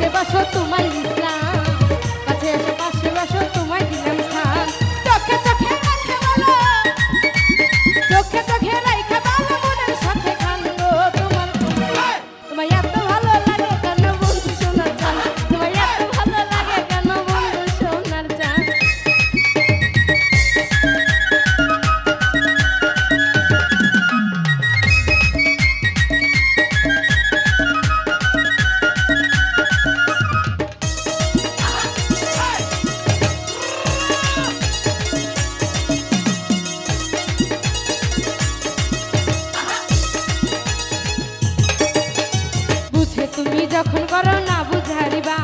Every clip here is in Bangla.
কাছে বসো তোমার ইসলাম কাছে এসো যখন করো না বুঝারিবা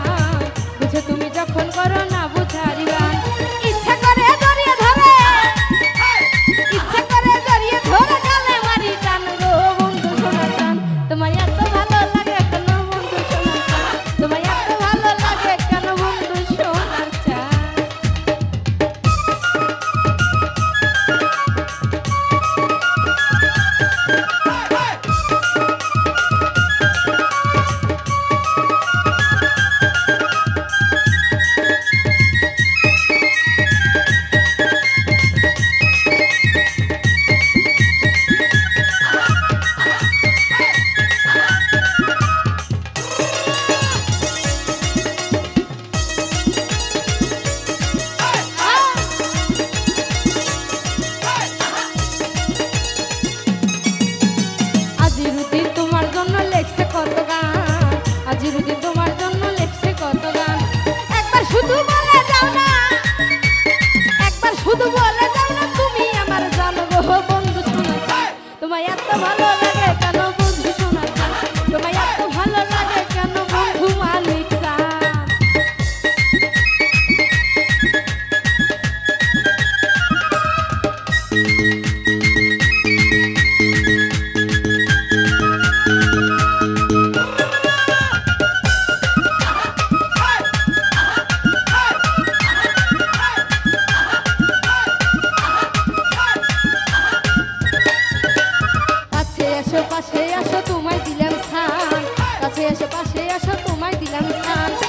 বুঝো তুমি যখন করো না ভালোবাসা তোমায় দিলাম স্থান